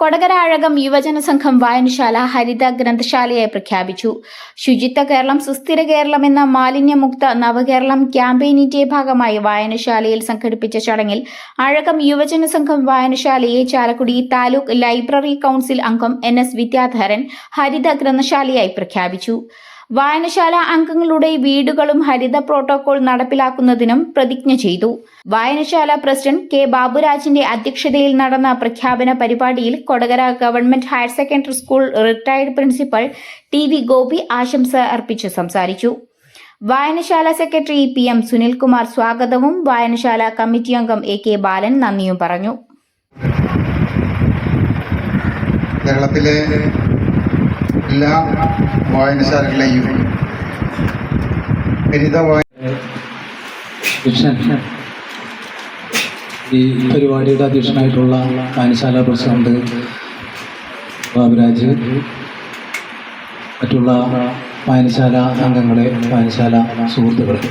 കൊടകര അഴകം യുവജന സംഘം വായനശാല ഹരിത ഗ്രന്ഥശാലയായി പ്രഖ്യാപിച്ചു. ശുചിത്വ കേരളം സുസ്ഥിര കേരളം എന്ന മാലിന്യമുക്ത നവകേരളം ക്യാമ്പയിനിന്റെ ഭാഗമായി വായനശാലയിൽ സംഘടിപ്പിച്ച ചടങ്ങിൽ അഴകം യുവജന സംഘം വായനശാലയെ ചാലക്കുടി താലൂക്ക് ലൈബ്രറി കൌൺസിൽ അംഗം എൻ എസ് വിദ്യാധരൻ ഹരിത ഗ്രന്ഥശാലയായി പ്രഖ്യാപിച്ചു. വായനശാല അംഗങ്ങളുടെ വീടുകളും ഹരിത പ്രോട്ടോകോൾ നടപ്പിലാക്കുന്നതിനും പ്രതിജ്ഞ ചെയ്തു. വായനശാല പ്രസിഡന്റ് കെ ബാബുരാജിന്റെ അധ്യക്ഷതയിൽ നടന്ന പ്രഖ്യാപന പരിപാടിയിൽ Kodakara government higher secondary school retired principal T V Gopi ആശംസ അർപ്പിച്ച് സംസാരിച്ചു. വായനശാല സെക്രട്ടറി പി എം സുനിൽകുമാർ സ്വാഗതവും വായനശാല കമ്മിറ്റി അംഗം എ കെ ബാലൻ നന്ദിയും പറഞ്ഞു. കേരളത്തിലെ എല്ലാ വായനശാലകളെയും ഹരിത വായ അധ്യക്ഷൻ ഈ പരിപാടിയുടെ അധ്യക്ഷനായിട്ടുള്ള വായനശാല പ്രസിഡന്റ് ബാബുരാജ് മറ്റുള്ള വായനശാല അംഗങ്ങളെ വായനശാല സുഹൃത്തുക്കളെ.